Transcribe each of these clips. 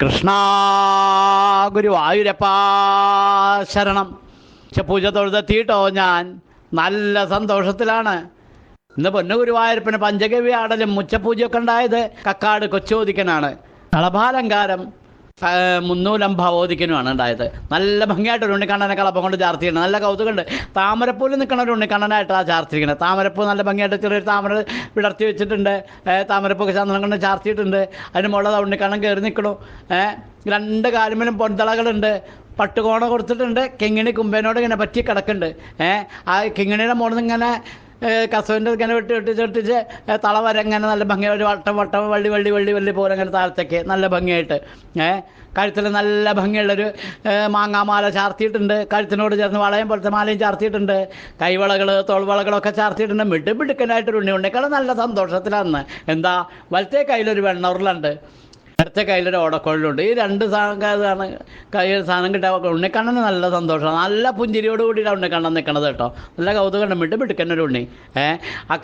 കൃഷ്ണ ഗുരുവായൂരപ്പാ ശരണം. പക്ഷെ പൂജ തൊഴുതെത്തിയിട്ടോ ഞാൻ? നല്ല സന്തോഷത്തിലാണ്. ഇന്ന് പൊന്നു ഗുരുവായൂരപ്പന് പഞ്ചഗവി ആടലും മുച്ചപൂജയൊക്കെ ഉണ്ടായത് കക്കാട് കൊച്ചോദിക്കനാണ് കളഭാലങ്കാരം ആ, മുന്നൂലം ഭവോദിക്കനുമാണ് ഉണ്ടായത്. നല്ല ഭംഗിയായിട്ട് ഒരു ഉണ്ണിക്കണ്ണനെ കളപ്പം കൊണ്ട് ചാർത്തിയിരുന്നത് നല്ല കൗതുകമുണ്ട്. താമരപ്പൂവിൽ നിൽക്കണ ഒരു ഉണ്ണിക്കണ്ണനായിട്ടാണ് ചാർത്തിരിക്കുന്നത് താമരപ്പൂ നല്ല ഭംഗിയായിട്ട് ചെറിയൊരു താമര വിടർത്തി വെച്ചിട്ടുണ്ട്. താമരപ്പൂ ചന്ദ്രൻ കൊണ്ട് ചാർത്തിയിട്ടുണ്ട്. അതിന് മുകളിൽ ഉണ്ണിക്കണ്ണൻ കയറി നിൽക്കണു. രണ്ട് കാലുമേലും പൊന്തളകളുണ്ട് പട്ടുകോണ കൊടുത്തിട്ടുണ്ട്. കിങ്ങിണി കുമ്പേനോട് ഇങ്ങനെ പറ്റി കിടക്കുന്നുണ്ട് ഏഹ് ആ കിങ്ങിണിയുടെ മുകളിൽ ഇങ്ങനെ കസവിന്റെ ഇങ്ങനെ വെട്ടി വെട്ടിച്ച് വെട്ടിച്ച് തള വരെ ഇങ്ങനെ നല്ല ഭംഗി ഒരു വട്ടം വട്ടം വള്ളി വള്ളി വള്ളി വള്ളി പോലെ ഇങ്ങനെ താഴത്തേക്ക് നല്ല ഭംഗിയായിട്ട്. ഏഹ് കഴുത്തിൽ നല്ല ഭംഗിയുള്ളൊരു മാങ്ങാമാല ചാർത്തിയിട്ടുണ്ട്. കഴുത്തിനോട് ചേർന്ന് വളയം പോലത്തെ മാലയും ചാർത്തിയിട്ടുണ്ട്. കൈവളകൾ തോൾവളകളൊക്കെ ചാർത്തിയിട്ടുണ്ട്. മിടുമിടുക്കനായിട്ടൊരു ഉണ്ണി ഉണ്ണിക്കള നല്ല സന്തോഷത്തിലാണ് എന്താ വലത്തെ കയ്യിലൊരു വെണ്ണൂറിലുണ്ട് ഇടത്തെ കയ്യിലൊരു ഓടക്കുഴലുണ്ട്. ഈ രണ്ട് സാധനം കയ്യിൽ സാധനം കിട്ടാൻ ഉണ്ണിക്കണ്ണന് നല്ല സന്തോഷമാണ് നല്ല പുഞ്ചിരിയോട് കൂടിയിട്ടാണ് ഉണ്ണിക്കണ്ണൻ നിൽക്കണത് കേട്ടോ. നല്ല കൗതുകം വിട്ട് മിടുക്കന്നൊരു ഉണ്ണി. ഏഹ് ആ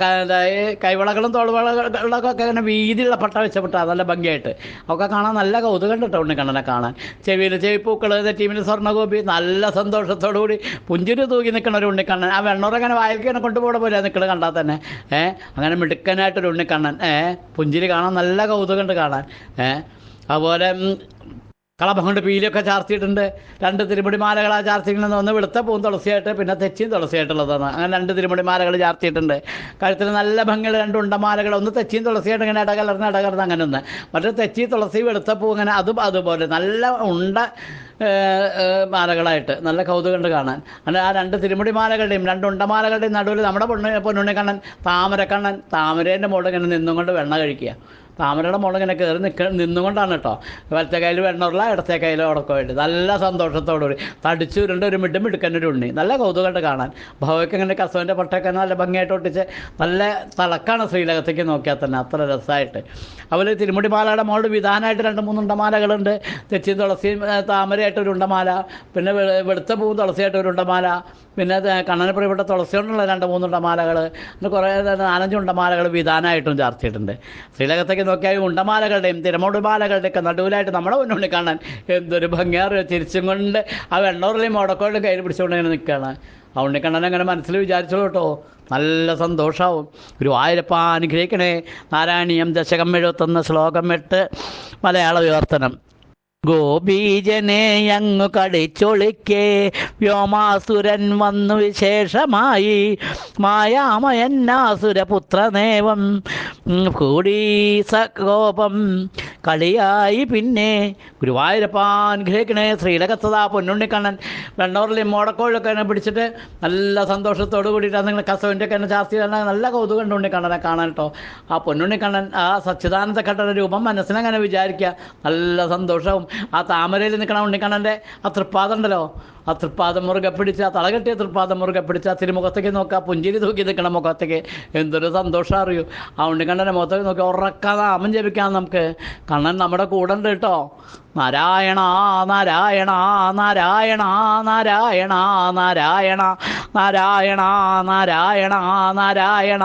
കൈവളകളും തോൾവളകളൊക്കെ ഇങ്ങനെ വീതിയുള്ള പട്ട വെച്ചപ്പെട്ട നല്ല ഭംഗിയായിട്ട്. ഒക്കെ കാണാൻ നല്ല കൗതുകം കേട്ടോ ഉണ്ണിക്കണ്ണനെ കാണാൻ. ചെവിയിൽ ചെവിപ്പൂക്കൾ ടീമിൽ സ്വർണഗോപി നല്ല സന്തോഷത്തോടു കൂടി പുഞ്ചിരി തൂക്കി നിൽക്കണ ഒരു ഉണ്ണിക്കണ്ണൻ. ആ വെണ്ണൂറങ്ങനെ വായിലിങ്ങനെ കൊണ്ടുപോകണ പോലെ നിൽക്കണ കണ്ടാൽ തന്നെ. ഏഹ് അങ്ങനെ മിടുക്കനായിട്ടൊരു ഉണ്ണിക്കണ്ണൻ. ഏഹ് പുഞ്ചിരി കാണാൻ നല്ല കൗതുകമുണ്ട് കാണാൻ. ഏഹ് അതുപോലെ ഉം, പീലൊക്കെ ചാർത്തിയിട്ടുണ്ട്. രണ്ട് തിരുമുടി മാലകളാ ചാർത്തിക്കുന്നത് ഒന്ന് വെളുത്ത പൂവും തുളസിയായിട്ട് പിന്നെ തെച്ചിയും തുളസിയായിട്ടുള്ളതാണ്. അങ്ങനെ രണ്ട് തിരുമുടി മാലകൾ ചാർത്തിയിട്ടുണ്ട്. കഴുത്തിൽ നല്ല ഭംഗിയുള്ള രണ്ട് ഉണ്ടമാലകൾ ഒന്ന് തെച്ചിയും തുളസിയായിട്ട് ഇങ്ങനെ ഇടകലർന്ന് ഇടകലർന്ന് അങ്ങനെ ഒന്ന്. മറ്റേ തെച്ചി തുളസി വെളുത്ത പൂ ഇങ്ങനെ അതും അതുപോലെ നല്ല ഉണ്ട മാലകളായിട്ട് നല്ല കൗതുകമുണ്ട് കാണാൻ. അങ്ങനെ ആ രണ്ട് തിരുമുടി മാലകളുടെയും രണ്ട് ഉണ്ടമാലകളുടെയും നടുവിൽ നമ്മുടെ പൊണ്ണു പൊന്നുണ്ണിക്കണ്ണൻ താമരക്കണ്ണൻ താമരേന്റെ മുകളിൽ ഇങ്ങനെ നിന്നും കൊണ്ട് വെണ്ണ കഴിക്കുക. താമരയുടെ മുകളിൽ ഇങ്ങനെ കയറി നിൽക്ക നിന്നുകൊണ്ടാണ് കേട്ടോ വലത്തെ കയ്യിൽ വെണ്ണുള്ള ഇടത്തെ കയ്യിൽ ഉടക്കമായിട്ട് നല്ല സന്തോഷത്തോടുകൂടി തടിച്ചുരുണ്ട് ഒരു മിഡും മിടുക്കന്റെ ഉണ്ണി. നല്ല കൗതുകമായിട്ട് കാണാൻ. ഭവയ്ക്ക് ഇങ്ങനെ കസവന്റെ പട്ടയൊക്കെ നല്ല ഭംഗിയായിട്ട് ഒട്ടിച്ച് നല്ല തിളക്കാണ് ശ്രീലകത്തേക്ക് നോക്കിയാൽ തന്നെ. അത്ര രസമായിട്ട് അതുപോലെ തിരുമുടി മാലയുടെ മുകളിൽ വിധാനമായിട്ട് രണ്ട് മൂന്ന് ഉണ്ടമാലകളുണ്ട്. തെച്ചിയും തുളസിയും താമരയായിട്ട് ഒരു ഉണ്ടമാല. പിന്നെ വെളുത്ത പൂവും തുളസിയായിട്ട് ഒരു ഉണ്ടമാല. പിന്നെ കണ്ണന് പ്രിയപ്പെട്ട തുളസി കൊണ്ടുള്ള രണ്ട് മൂന്ന് ഉണ്ടമാലകൾ പിന്നെ കുറേ നാലഞ്ച് ഉണ്ടമാലകൾ വിധാനമായിട്ടും ചാർത്തിയിട്ടുണ്ട്. ശ്രീലകത്തേക്ക് നോക്കിയാൽ ഉണ്ടമാലകളുടെയും തിരമോടുമാലകളുടെയൊക്കെ നടുവിലായിട്ട് നമ്മുടെ മുന്നോട്ട് കാണാൻ എന്തൊരു ഭംഗിയാറിയോ. ചിരിച്ചും കൊണ്ട് ആ വെണ്ണൂറിലെയും മുടക്കോടും കയ്യിൽ പിടിച്ചുകൊണ്ട് ഇങ്ങനെ നിൽക്കുകയാണ്. ആ ഉണ്ണിക്കണ്ണൻ അങ്ങനെ മനസ്സിൽ വിചാരിച്ചോളൂ കേട്ടോ. നല്ല സന്തോഷമാവും ഒരു ആയിരപ്പ അനുഗ്രഹിക്കണേ. നാരായണീയം ദശകം എഴുപത്തൊന്ന് ശ്ലോകം എട്ട് മലയാള വിവർത്തനം. ഗോപീജനെ അങ്ങു കടിച്ചൊളിക്കേ. വ്യോമാസുരൻ വന്നു വിശേഷമായി. മായാമയന്നാസുരപുത്രനേവം. ഉം, കൂടി സകോപം. കളിയായി പിന്നെ ഗുരുവായൂരപ്പാൻ ഗ്രഹിക്കണേ. ശ്രീലകത്തതാ പൊന്നുണ്ണിക്കണ്ണൻ വെണ്ണൂറിലെ മോടക്കോഴൊക്കെ എന്നെ പിടിച്ചിട്ട് നല്ല സന്തോഷത്തോടു കൂടിയിട്ട് നിങ്ങൾ കസവിന്റെ ഒക്കെ എന്നെ ചാർത്തി തന്നെ നല്ല കൗതുകം ഉണ്ട് ഉണ്ണിക്കണ്ണനെ കാണാൻ കേട്ടോ. ആ പൊന്നുണ്ണിക്കണ്ണൻ ആ സച്ചിദാനന്ദ ഘട്ടന രൂപം മനസ്സിനങ്ങനെ വിചാരിക്കുക. നല്ല സന്തോഷവും. ആ താമരയിൽ നിൽക്കണ ഉണ്ണിക്കണ്ണന്റെ ആ തൃപ്പാദം ഉണ്ടല്ലോ. ആ തൃപ്പാദം മുറുകെ പിടിച്ച് ആ തളകെട്ടിയ തൃപ്പാദം മുറുകെ പിടിച്ച് ആ തിരുമുഖത്തേക്ക് നോക്കുക പുഞ്ചിരി തൂക്കി നിൽക്കണം മുഖത്തേക്ക്. എന്തൊരു സന്തോഷം അറിയൂ. ആ ഉണ്ണിക്കണ്ണന്റെ മുഖത്തേക്ക് നോക്കി ഉറക്കാതെ നാമം ജപിക്കാം നമുക്ക്. കണ്ണൻ നമ്മുടെ കൂടെ ഉണ്ട് കേട്ടോ. നാരായണ നാരായണ നാരായണ നാരായണ നാരായണ നാരായണ നാരായണ നാരായണ.